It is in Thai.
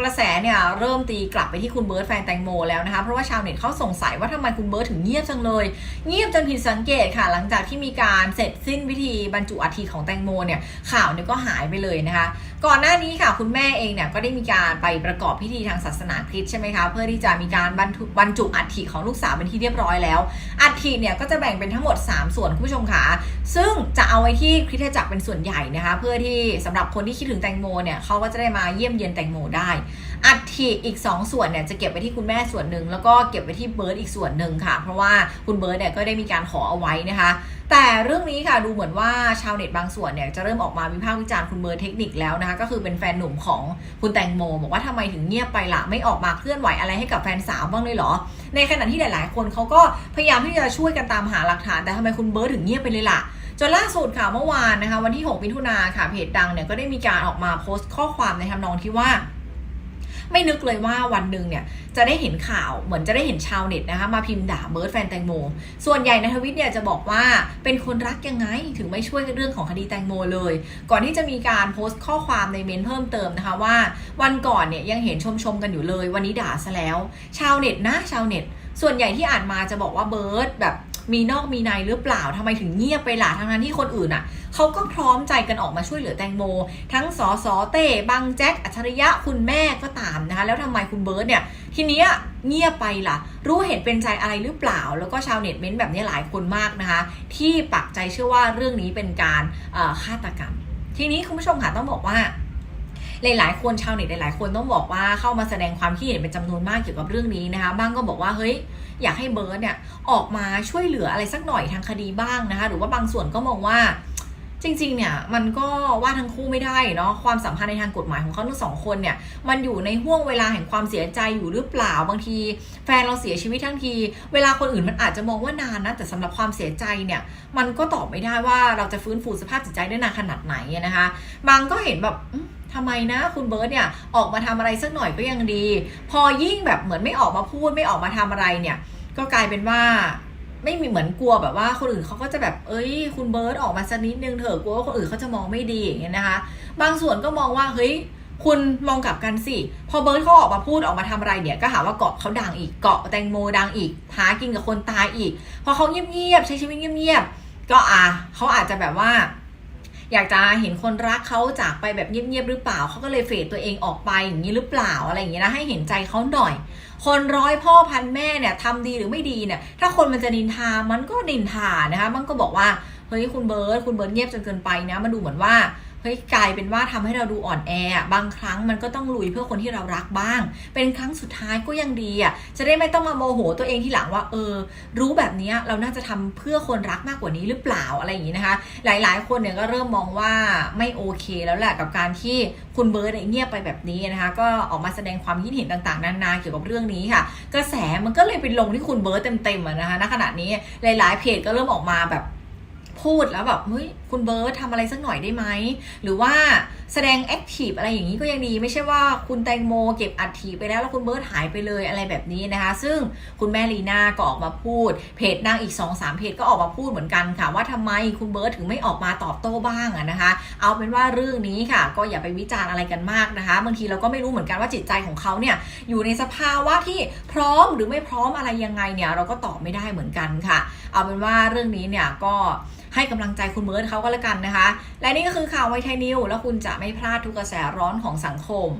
กระแสเนี่ยเริ่มตีกลับไปที่คุณเบิร์ตแฟนแตงโมแล้วนะคะ เพราะว่าชาวเน็ตเขาสงสัยว่าทำไมคุณเบิร์ตถึงเงียบจังเลย เงียบจนผิดสังเกตค่ะ หลังจากที่มีการเสร็จสิ้นพิธีบรรจุอัฐิของแตงโมเนี่ยข่าวเนี่ยก็หายไปเลยนะคะ ก่อนหน้านี้ค่ะคุณแม่เองเนี่ยก็ได้มีการไปประกอบพิธีทางศาสนาคริสต์ใช่ไหมคะเพื่อที่จะมีการบรรทุบรรจุอัฐิของลูกสาวเป็นที่เรียบร้อยแล้วอัฐิเนี่ยก็จะแบ่งเป็นทั้งหมด 3 ส่วนคุณผู้ชมค่ะซึ่งจะเอาไว้ที่คริสตจักรเป็นส่วนใหญ่นะคะ เพื่อที่สำหรับคนที่คิดถึงแตงโมเนี่ยเขาก็จะได้มาเยี่ยมเยียนแตงโมได้อัฐิอีก 2 ส่วนเนี่ยจะเก็บไว้ที่คุณแม่ส่วนหนึ่งแล้วก็เก็บไว้ที่เบิร์ดอีกส่วนหนึ่งค่ะ เพราะว่าคุณเบิร์ดเนี่ยก็ได้มีการขอเอาไว้นะคะ แต่เรื่องนี้ค่ะดูเหมือนว่าชาวเน็ตบางส่วนเนี่ยจะเริ่มออกมาวิพากษ์วิจารณ์คุณเบิร์ดเทคนิคแล้วนะคะ ก็คือเป็นแฟนหนุ่มของคุณแตงโม บอกว่าทำไมถึงเงียบไปละไม่ออกมาเคลื่อนไหวอะไรให้กับแฟนสาวบ้างเลยเหรอ ในขณะที่หลาย ๆ คนเขาก็พยายามที่จะช่วยกันตามหาหลักฐาน แต่ทำไมคุณเบิร์ดถึงเงียบไปเลยล่ะจนล่าสุดค่ะเมื่อวานนะคะ วันที่ 6 มิถุนาค่ะเพจดังเนี่ยก็ได้มีการออกมาโพสต์ข้อความในทำนองที่ว่า ไม่นึกเลยว่าวันหนึ่งเนี่ยจะได้เห็นข่าวเหมือนจะได้เห็นชาวเน็ตนะคะมาพิมพ์ด่าเบิร์ดแฟนแตงโม ส่วนใหญ่ในทวิตเนี่ยจะบอกว่าเป็นคนรักยังไงถึงไม่ช่วยเรื่องของคดีแตงโมเลย ก่อนที่จะมีการโพสต์ข้อความในเมนต์เพิ่มเติมนะคะว่า วันก่อนเนี่ยยังเห็นชมชมกันอยู่เลย วันนี้ด่าซะแล้ว ชาวเน็ตนะชาวเน็ต ส่วนใหญ่ที่อ่านมาจะบอกว่าเบิร์ดแบบ มีนอกมีในหรือเปล่าทำไมถึงเงียบไปล่ะทั้งนั้นที่คนอื่นอะเขาก็พร้อมใจกันออกมาช่วยเหลือแตงโม ทั้งสอสอเต้บางแจ็คอัจฉริยะคุณแม่ก็ตามนะคะ แล้วทำไมคุณเบิร์ดเนี่ย ทีเนี้ยเงียบไปล่ะ รู้เห็นเป็นใจอะไรหรือเปล่า แล้วก็ชาวเน็ตเม้นต์แบบนี้หลายคนมากนะคะ ที่ปักใจเชื่อว่าเรื่องนี้เป็นการฆาตกรรม ทีนี้คุณผู้ชมค่ะต้องบอกว่า หลายๆ คนชาวเน็ตหลายๆ คนต้องบอกว่าเข้ามาแสดงความคิดเห็นเป็นจำนวนมากเกี่ยวกับเรื่องนี้นะคะบ้างก็บอกว่าเฮ้ยอยากให้เบิร์ดเนี่ยออกมาช่วยเหลืออะไรสักหน่อยทางคดีบ้างนะคะหรือว่าบางส่วนก็มองว่าจริงๆ เนี่ยมันก็ว่าทั้งคู่ไม่ได้เนาะความสัมพันธ์ในทางกฎหมายของเขาทั้งสองคนเนี่ยมันอยู่ในห่วงเวลาแห่งความเสียใจอยู่หรือเปล่าบางที แฟนเราเสียชีวิตทั้งที เวลาคนอื่นมันอาจจะมองว่านานนะแต่สำหรับความเสียใจเนี่ยมันก็ตอบไม่ได้ว่าเราจะฟื้นฟูสภาพจิตใจได้นานขนาดไหนนะคะบางก็เห็นแบบ ทำไมนะคุณเบิร์ตเนี่ยออกมาทำอะไรสักหน่อยก็ยังดี พอยิ่งแบบเหมือนไม่ออกมาพูดไม่ออกมาทำอะไรเนี่ย ก็กลายเป็นว่าไม่มีเหมือนกลัวแบบว่าคนอื่นเขาก็จะแบบเอ้ย คุณเบิร์ตออกมาสักนิดนึงเถอะกลัวว่าคนอื่นเขาจะมองไม่ดีอย่างเงี้ยนะคะ บางส่วนก็มองว่าเฮ้ยคุณมองกลับกันสิ พอเบิร์ดเขาออกมาพูดออกมาทำอะไรเนี่ยก็หาว่าเกาะเขาดังอีกเกาะแตงโมดังอีกหากินกับคนตายอีก พอเขาเงียบๆใช้ชีวิตเงียบๆก็อะเขาอาจจะแบบว่า อยากจะเห็นคนรักเขาจากไปแบบเงียบๆหรือเปล่าเขาก็เลยเฟดตัวเองออกไปอย่างนี้หรือเปล่าอะไรอย่างเงี้ยนะให้เห็นใจเขาหน่อย คนร้อยพ่อพันแม่เนี่ยทำดีหรือไม่ดีเนี่ยถ้าคนมันจะนินทามันก็นินทานะคะมันก็บอกว่าเฮ้ยคุณเบิร์ดคุณเบิร์ดเงียบจนเกินไปนะมันดูเหมือนว่า ฮ้ยกลายเป็นว่าทำให้เราดูอ่อนแอบางครั้งมันก็ต้องลุยเพื่อคนที่เรารักบ้าง เป็นครั้งสุดท้ายก็ยังดีอะจะได้ไม่ต้องมาโมโหตัวเองที่หลังว่าเออ รู้แบบนี้เราน่าจะทำเพื่อคนรักมากกว่านี้หรือเปล่าอะไรอย่างนี้นะคะ หลายๆ คนเนี่ยก็เริ่มมองว่าไม่โอเคแล้วแหละกับการที่คุณเบิร์ดเงียบไปแบบนี้นะคะ ก็ออกมาแสดงความคิดเห็นต่างๆนานาเกี่ยวกับเรื่องนี้ค่ะ กระแสมันก็เลยไปลงที่คุณเบิร์ดเต็มๆนะคะณขณะนี้หลาย ๆ เพจก็เริ่มออกมาแบบ พูดแล้วแบบเฮ้ยคุณเบิร์ดทำอะไรสักหน่อยได้ไหม หรือว่าแสดงแอคทีฟอะไรอย่างนี้ก็ยังดี ไม่ใช่ว่าคุณแตงโมเก็บอัฐิไปแล้วแล้วคุณเบิร์ดหายไปเลยอะไรแบบนี้นะคะ ซึ่งคุณแม่ลีน่าก็ออกมาพูด เพจดังอีก2อสาเพจก็ออกมาพูดเหมือนกันค่ะว่าทำไมคุณเบิร์ดถึงไม่ออกมาตอบโต้บ้างนะคะ เอาเป็นว่าเรื่องนี้ค่ะ ก็อย่าไปวิจารณ์อะไรกันมากนะคะบางทีเราก็ไม่รู้เหมือนกันว่าจิตใจของเขาเนี่ยอยู่ในสภาวะที่พร้อมหรือไม่พร้อมอะไรยังไงเนี่ยเราก็ตอบไม่ได้เหมือนกันค่ะ เอาเป็นว่าเรื่องนี้เนี่ยก็ให้กำลังใจคุณเมิร์ดเขาก็แล้วกันนะคะ และนี่ก็คือข่าวไวไทยนิวแล้วคุณจะไม่พลาดทุกกระแสร้อนของสังคม